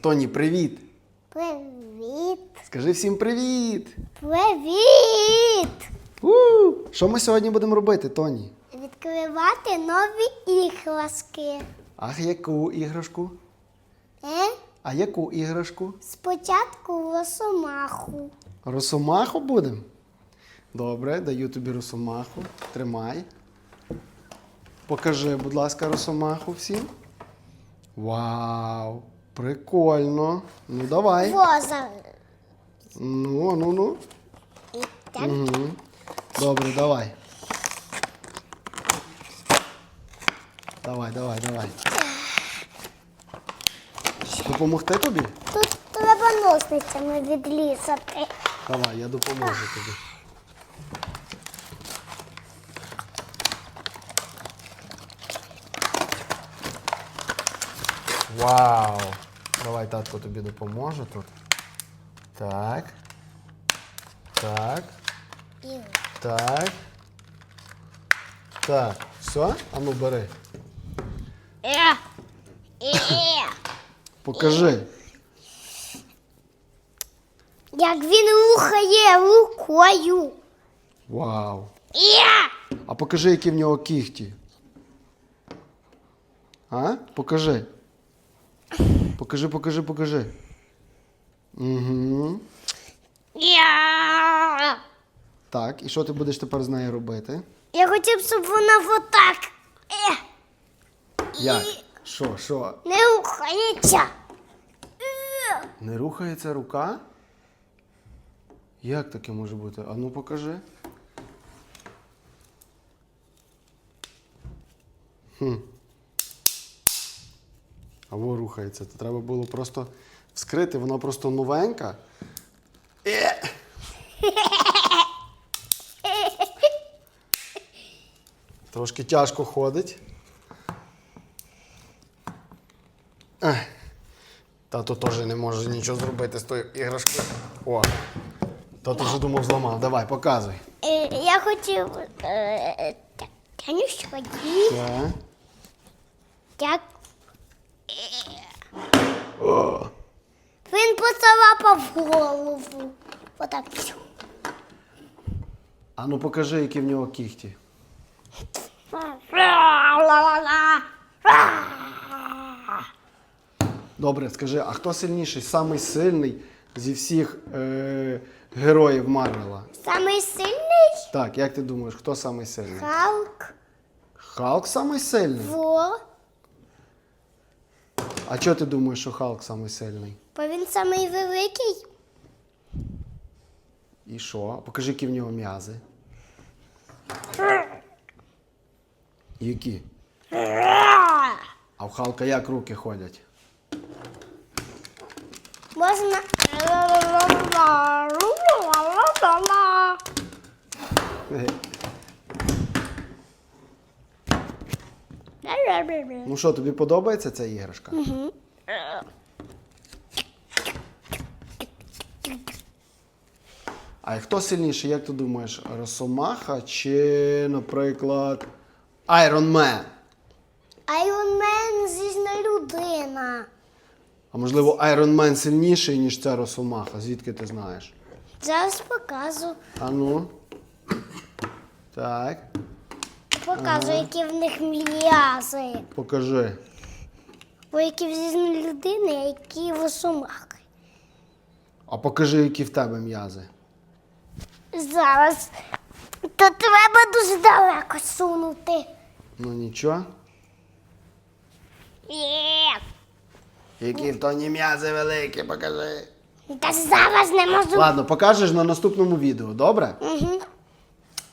Тоні, привіт! Привіт! Скажи всім привіт! Привіт! у Що ми сьогодні будемо робити, Тоні? Відкривати нові іграшки. Ах, яку іграшку? Е? А яку іграшку? Спочатку росомаху. Росомаху будемо? Добре, даю тобі росомаху. Тримай. Покажи, будь ласка, росомаху всім. Вау! Прикольно. Ну давай. Воза. Ну, ну, ну. І так. Угу. Добре, давай. Давай, давай, давай. Допомогти тобі? Тут треба носницями відлізати. Давай, я допоможу тобі. Вау! Давай татко тобі допоможе тут. Так. Так. І Так. Так. Все? А ну бери. Е. Е. Покажи. Як він рухає рукою. Вау. Е. А покажи, які в нього кіхті. А? Покажи. Покажи, покажи, покажи. Угу. Е. Так, і що ти будеш тепер з нею робити? Я хотів, щоб вона отак. Е. Як? Що, що? Не рухається. Е. Не рухається рука? Як таке може бути? А ну покажи. Хм. Або рухається. То треба було просто вскрити, вона просто новенька. Е! Трошки тяжко ходить. Тато теж не може нічого зробити з тою іграшкою. О. Тато вже думав зламав. Давай, показуй. Е, Я хотів. е, Так, Так. Він поцарапав голову. Отак. А ну покажи, які в нього кіхті. Добре, скажи, а хто сильніший? Самий сильний зі всіх е- героїв Марвела? Самий сильний Так, як ти думаєш, хто самий сильний? Халк. Халк самий сильний? Во. А чого ти думаєш, що Халк самий сильний? Бо він самий великий. І що? Покажи, які в нього м'язи. Які? А в Халка як руки ходять? Можна. Ну що, тобі подобається ця іграшка? А хто сильніший, як ти думаєш, Росомаха чи, наприклад, Айрон Мен? Айрон Мен зізна людина. А можливо, Айрон Мен сильніший, ніж ця Росомаха? Звідки ти знаєш? Зараз покажу. А ну. Так, Покажу, які в них м'язи. покажи. Бо які в зізна людини, а які в осумахи. А покажи, які в тебе м'язи. Зараз. То треба дуже далеко сунути. Ну нічого. Є. Які в тоні м'язи великі, покажи. Та зараз не можу. Ладно, покажеш на наступному відео, добре? Угу.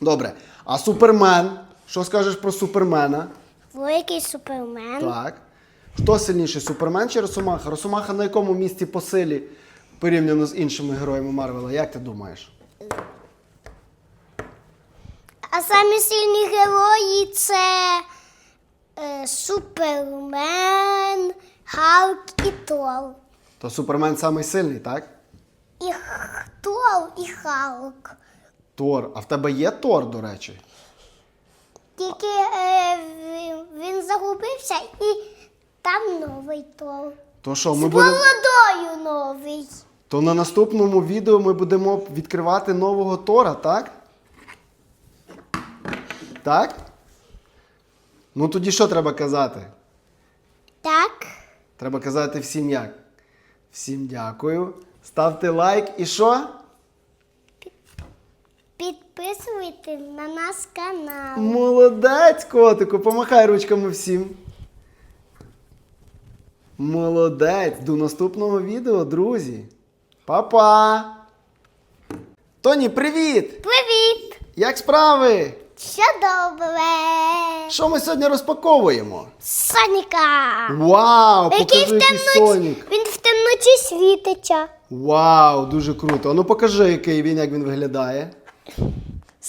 Добре. А Супермен? Що скажеш про Супермена? Великий супермен. Так. Хто сильніший, Супермен чи Росомаха? Росомаха на якому місці по силі порівняно з іншими героями Марвела? Як ти думаєш? А самі сильні герої це е, Супермен, Халк і Тор. То Супермен самий сильний, так? І Х- Тор, і Халк. Тор. А в тебе є Тор, до речі? Тільки е, він, загубився і там новий Тор. То що, ми З будемо. бородою. новий. То на наступному відео ми будемо відкривати нового Тора, так? Так? Ну тоді що треба казати? Так. Треба казати всім як. Всім дякую. Ставте лайк і що? Підписуйте на наш канал. Молодець, котику, помахай ручками всім. Молодець. До наступного відео, друзі. Па-па! Тоні, привіт! Привіт! Як справи? Що добре? Що ми сьогодні розпаковуємо? Соніка! Вау! Який Покажи, в який темноті, Сонік. він в темноті світиться. Вау, дуже круто. А ну покажи, який він, як він виглядає.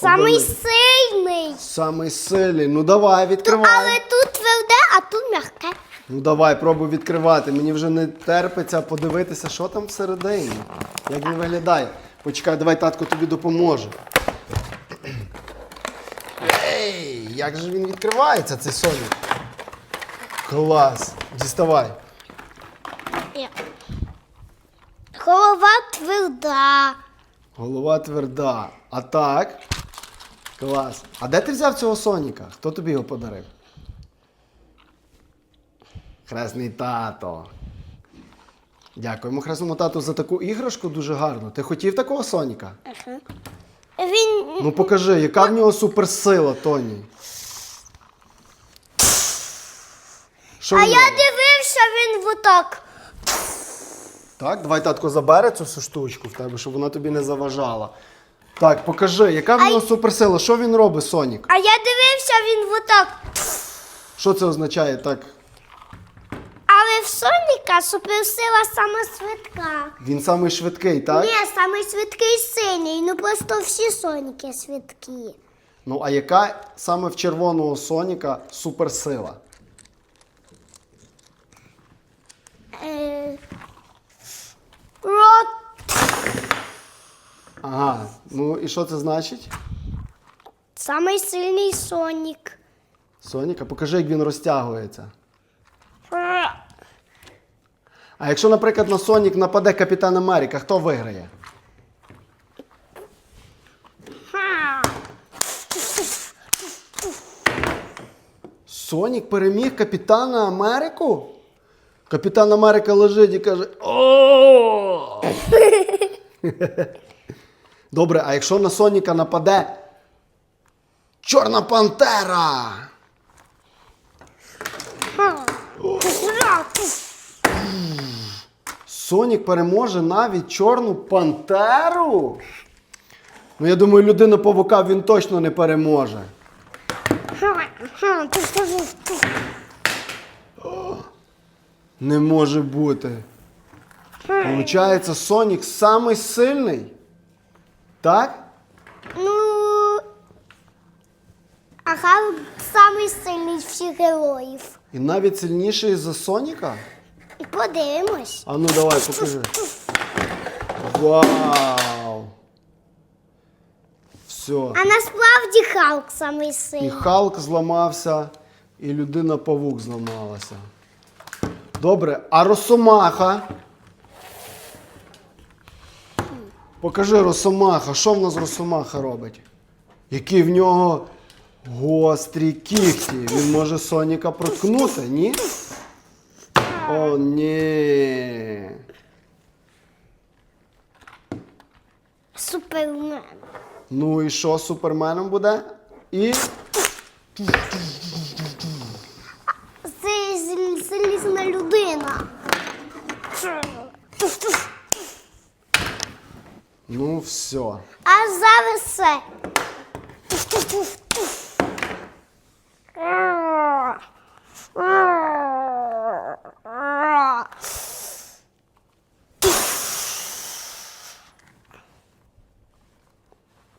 Самий сильний. Самий сильний. Ну давай, відкривай. Але тут тверде, а тут м'яке. Ну давай, пробуй відкривати. Мені вже не терпиться подивитися, що там всередині. Як він виглядає. Почекай, давай татко тобі допоможе. Ей, як же він відкривається, цей Сонік? Клас. Діставай. Голова тверда. Голова тверда. А так. Клас. А де ти взяв цього Соніка? Хто тобі його подарив? Хресний тато. Дякуємо хресному тату за таку іграшку дуже гарну. Ти хотів такого Соніка? Він Ну покажи, яка в нього суперсила, Тоні. Що А я дивився, він отак. Так, давай татко забере цю всю штучку в тебе, щоб вона тобі не заважала. Так, покажи, яка в нього суперсила? Що він робить, Сонік? А я дивився, він отак. Що це означає так? Але в Соніка суперсила сама швидка. Він самий швидкий, так? Ні, самий швидкий синій. Ну просто всі Соніки швидкі. Ну, а яка саме в червоного Соніка суперсила? Е... Рот. Ага, ну і що це значить? Самий сильний Сонік. Соніка, покажи, як він розтягується. А якщо, наприклад, на Сонік нападе Капітан Америка, хто виграє? Сонік переміг Капітана Америку? Капітан Америка лежить і каже: О! Добре, а якщо на Соніка нападе Чорна Пантера? Сонік переможе навіть Чорну Пантеру? Ну, я думаю, людина павука він точно не переможе. Не може бути. Получається, Сонік самий сильний. Так? Ну. А Халк самий сильний з всіх героїв. І навіть сильніший за Соніка? Подивимось. А ну давай, покажи. Вау! Все. А насправді Халк самий І. Халк зламався, і людина павук зламалася. Добре, а Росомаха? Покажи Росомаха. Що в нас Росомаха робить? Які в нього гострі кігті. Він може Соніка проткнути, ні? О, ні. Супермен. Ну і що суперменом буде? І. Це залізна людина. Ну, все. А зараз все.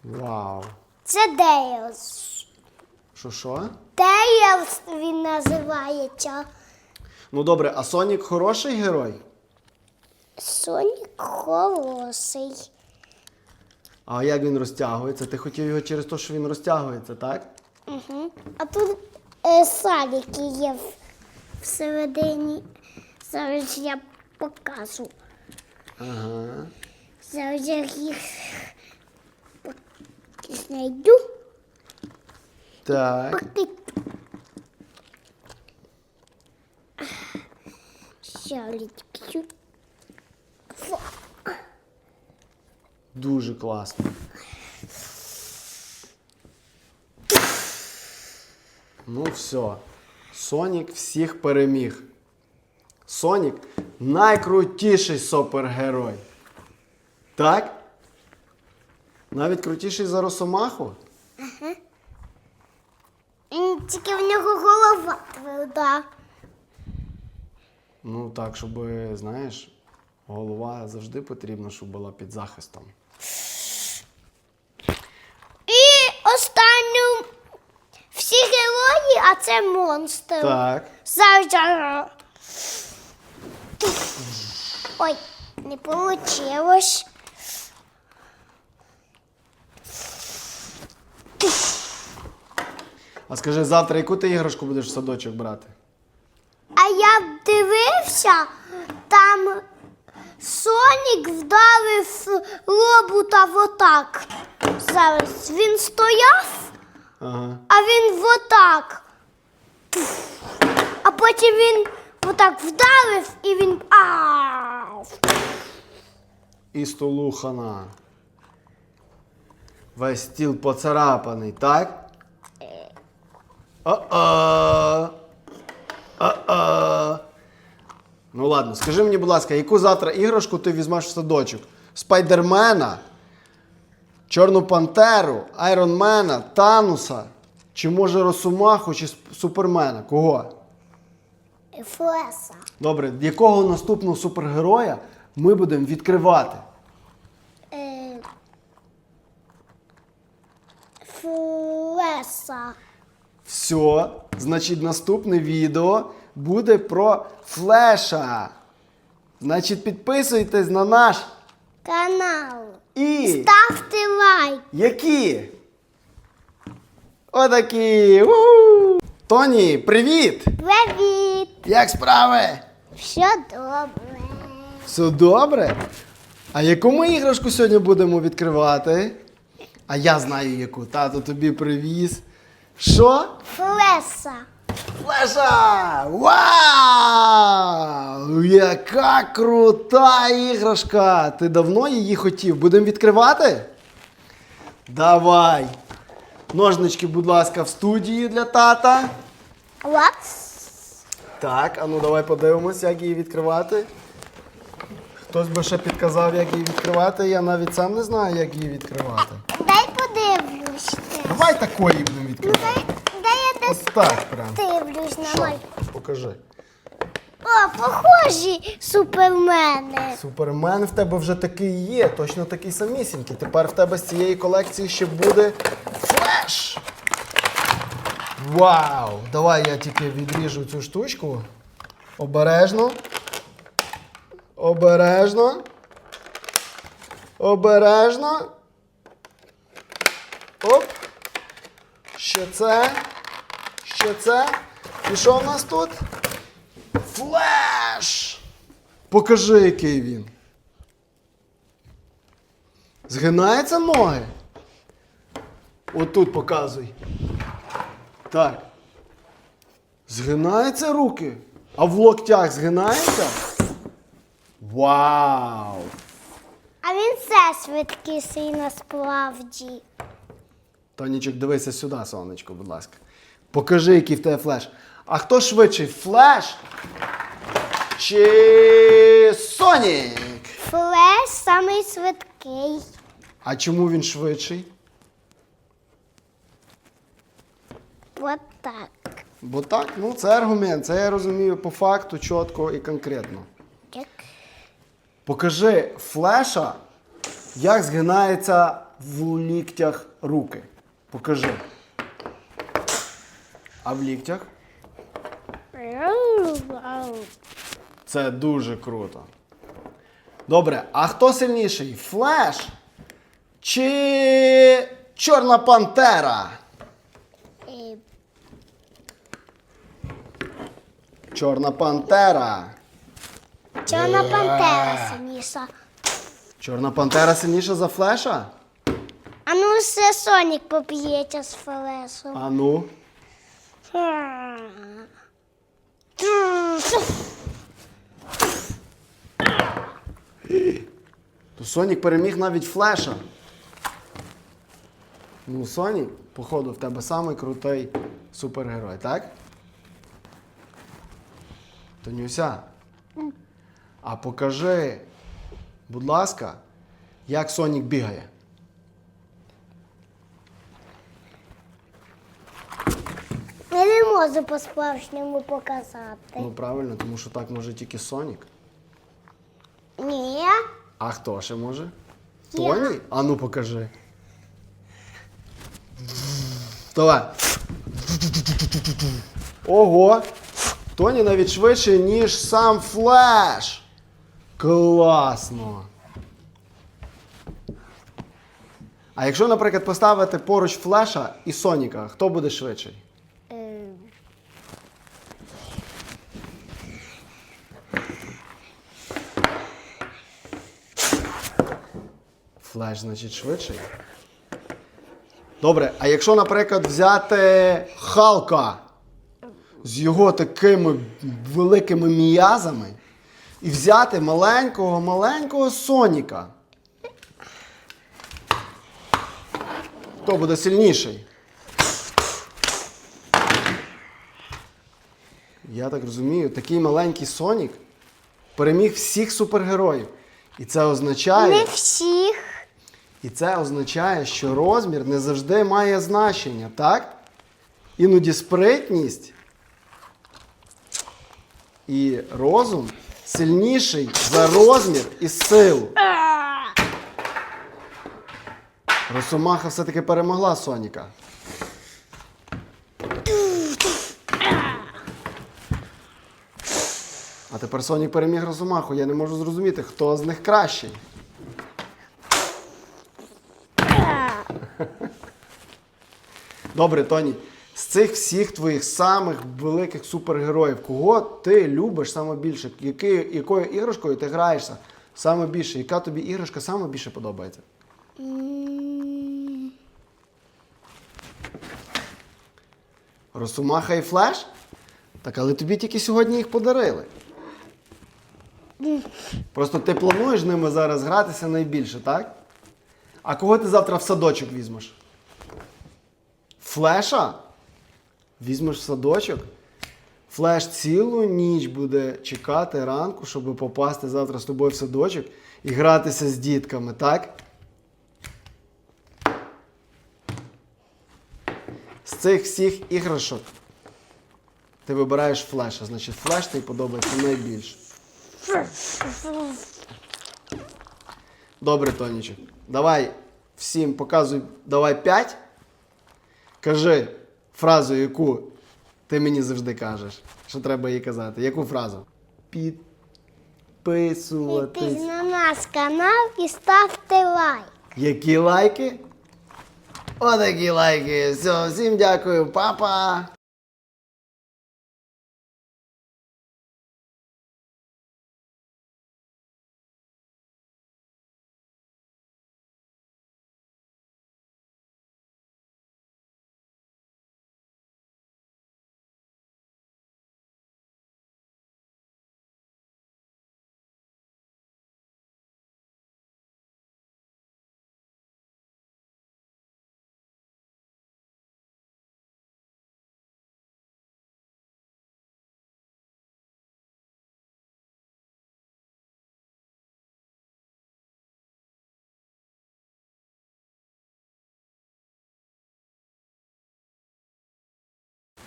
Вау. Це Дейлс. Що що? Дейлс він називається. Ну добре, а Сонік хороший герой? Сонік хороший. А як він розтягується? Ти хотів його через те, що він розтягується, так? Угу. А тут е, садики є в- всередині. Зараз я покажу. Ага. Зараз я їх знайду. Так. Поки. Ще літки. Фу. Дуже класно. Ну все. Сонік всіх переміг. Сонік найкрутіший супергерой. Так? Навіть крутіший за Росомаху? М, Тільки в нього голова тверда. Ну так, щоб, знаєш, голова завжди потрібна, щоб була під захистом. І останню всі герої, а це монстр. Так. Зараз. Ой, не получилось. А скажи, завтра яку ти іграшку будеш в садочок брати? А я дивився, там Сонік вдарив робота в отак. Зараз він стояв, Ага. а він в отак. А потім він отак вдарив і він. Ау! І столу хана. Весь стіл поцарапаний, так? А-а. А-а. Ну ладно, скажи мені, будь ласка, яку завтра іграшку ти візьмеш в садочок? Спайдермена, Чорну Пантеру, Айронмена, Тануса, чи може Росомаху, чи Супермена? Кого? Флеса. Добре, якого наступного супергероя ми будемо відкривати? Е, Флеса. Все, значить, наступне відео буде про флеша. Значить, підписуйтесь на наш Канал. і Ставте лайк. які? Отакі. У! Тоні, привіт! Привіт. Як справи? Все добре. Все добре? А яку ми іграшку сьогодні будемо відкривати? А я знаю яку. Тато тобі привіз. Що? Флеса. Флеша! Вау! Яка крута іграшка! Ти давно її хотів? Будемо відкривати? Давай! Ножнички, будь ласка, в студії для тата. What? Так, а ну давай подивимось, як її відкривати. Хтось би ще підказав, як її відкривати. Я навіть сам не знаю, як її відкривати. Дай подивлюсь. Давай такої будемо Ну, відкривати. дай, дай я десь Ось так прям. дивлюсь на Що? Покажи. О, похожі супермени. Супермен в тебе вже такий є, точно такий самісінький. Тепер в тебе з цієї колекції ще буде флеш. Вау! Давай я тільки відріжу цю штучку. Обережно. Обережно. Обережно. Оп. Ще це. Ще це. І що в нас тут? Флеш! Покажи, який він. Згинаються ноги. Отут показуй. Так. Згинаються руки. А в локтях згинається? Вау! А він все швидкісий насправді. Тонічок, дивися сюди, сонечко, будь ласка. Покажи, який в тебе флеш. А хто швидший? Флеш? Чи Сонік? Флеш самий швидкий. А чому він швидший? От так. Бо так, ну це аргумент, це я розумію по факту, чітко і конкретно. Так. Покажи флеша, як згинаються в ліктях руки. Покажи. А в ліктях? Це дуже круто. Добре, а хто сильніший? Флеш? Чи Чорна Пантера? Е, Чорна Пантера. Чорна пантера сильніша. Чорна пантера сильніша за флеша? А ну все Сонік поп'ється з Фелесом. А ну. То Сонік переміг навіть флеша. Ну, Сонік, походу, в тебе самий крутий супергерой, так? Тонюся. А покажи, будь ласка, як Сонік бігає. Я не можу по-справжньому показати. Ну правильно, тому що так може тільки Сонік. Ні. А хто ще може? Я. Тоні? А ну покажи. Давай. Ого! Тоні навіть швидше, ніж сам флеш. Класно. А якщо, наприклад, поставити поруч флеша і Соніка, хто буде швидший? Флеш, значить, швидший. Добре, а якщо, наприклад, взяти Халка з його такими великими м'язами і взяти маленького, маленького Соніка. Хто буде сильніший? Я так розумію, такий маленький Сонік переміг всіх супергероїв. І це означає. Не всіх. І це означає, що розмір не завжди має значення, так? Іноді спритність і розум сильніший за розмір і силу. Росомаха все-таки перемогла Соніка. А тепер Сонік переміг Росомаху. Я не можу зрозуміти, хто з них кращий. Добре, Тоні, з цих всіх твоїх самих великих супергероїв, кого ти любиш саме більше? Які, якою іграшкою ти граєшся саме більше? Яка тобі іграшка саме більше подобається? М, Росомаха і Флеш? Так, але тобі тільки сьогодні їх подарили. Просто ти плануєш ними зараз гратися найбільше, так? А кого ти завтра в садочок візьмеш? Флеша? Візьмеш в садочок? Флеш цілу ніч буде чекати ранку, щоб попасти завтра з тобою в садочок і гратися з дітками, так? З цих всіх іграшок ти вибираєш флеша. Значить, флеш тобі подобається найбільше. Добре, Тонічок. Давай всім показуй, давай 5. Кажи фразу, яку ти мені завжди кажеш. Що треба їй казати? Яку фразу? Підписуйтесь Підписуватись. на наш канал і ставте лайк. Які лайки? Отакі лайки. Все, всім дякую, папа.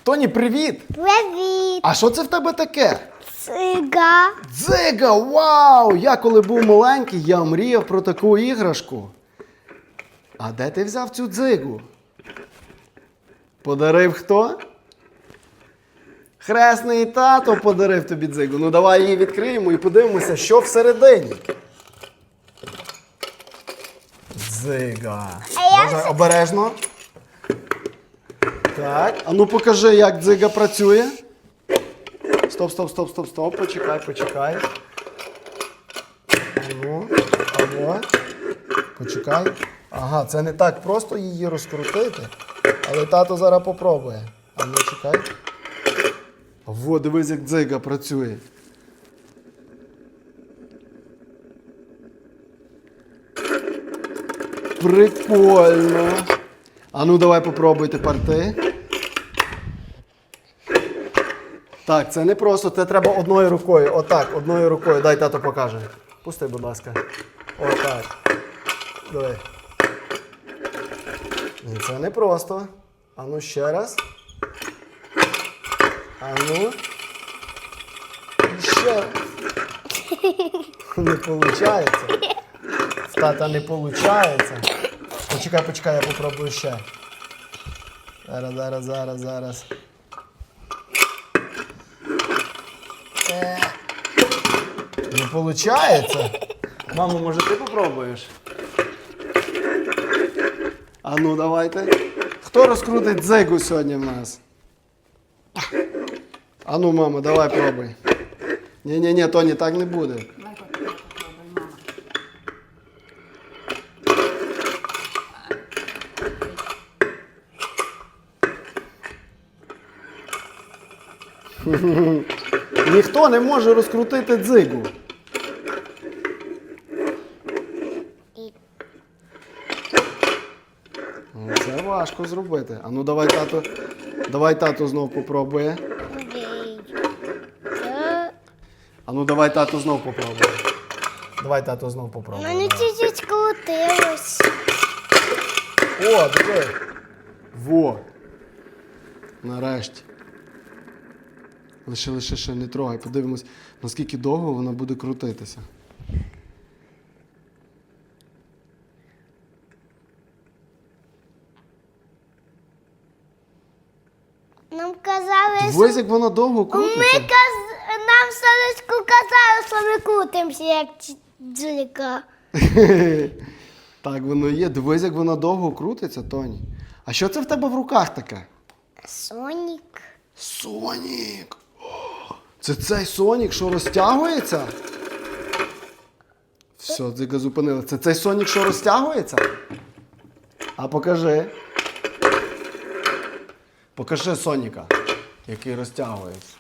Тоні, привіт! Привіт! А що це в тебе таке? Цига. Дзига! Вау! Я коли був маленький, я мріяв про таку іграшку. А де ти взяв цю дзигу? Подарив хто? Хресний тато подарив тобі дзигу. Ну давай її відкриємо і подивимося, що всередині. Дзига. А я обережно. Так. А ну покажи, як дзига працює. Стоп, стоп, стоп, стоп, стоп. Почекай, почекай. Ану, алло. Почекай. Ага, це не так просто її розкрутити. Але тато зараз попробує. Ану, чекай. Во, дивись, як дзига працює. Прикольно. А ну давай попробуй тепер ти. Так, це не просто, це треба одною рукою. Отак, одною рукою. Дай тато покаже. Пусти, будь ласка. Отак. Давай. Це не просто. А ну ще раз. А ну. І ще. Не виходить. Тата не виходить. Почекай, почекай, я попробую ще. Зараз, зараз, зараз, зараз. Не виходить. Мамо, може ти попробуєш? А ну давайте. Хто розкрутить дзигу сьогодні в нас? А ну, мама, давай пробуй. Ні-ні-ні, Тоні, так не буде. Давай попробуй, мама. Ніхто не може розкрутити дзигу. Ну, Це важко зробити. А ну давай тато. Давай тато знов попробує. А ну давай тато знов попробує. Давай тато знов попробує. мене чуть-чуть крутилось. О, диви. Во. Нарешті. Лише, лише ще не трогай. Подивимось, наскільки довго вона буде крутитися. Нам казали, що Дивись, як вона довго ми крутиться. каз... нам в садочку казали, що ми крутимося, як ці- дзика. Так воно є. Дивись, як вона довго крутиться, Тоні. А що це в тебе в руках таке? Сонік. Сонік! Це цей Сонік, що розтягується? Все, дзига зупинили. Це цей Сонік, що розтягується? А покажи. Покажи Соніка, який розтягується.